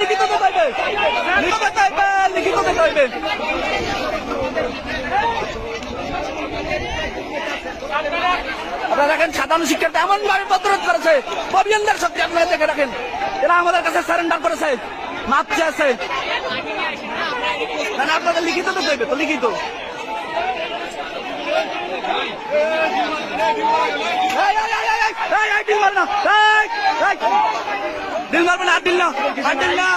লিখিত দিতে লিখিত লিখিত দিতে আপনারা দেখেন সাধারণ শিক্ষার্থী এমন ভাবে প্রতিরোধ করেছে অভিযানদের শক্তি আপনারা দেখে রাখেন এরা আমাদের কাছে সারেন্ডার করেছে মাপ চেয়েছে আপনাদের লিখিত তো দেবে তো লিখিত এই, এই, এই, এই, এই, এই, এই, না, এই, এই। दिलदार बना दिल्ला दिल्ला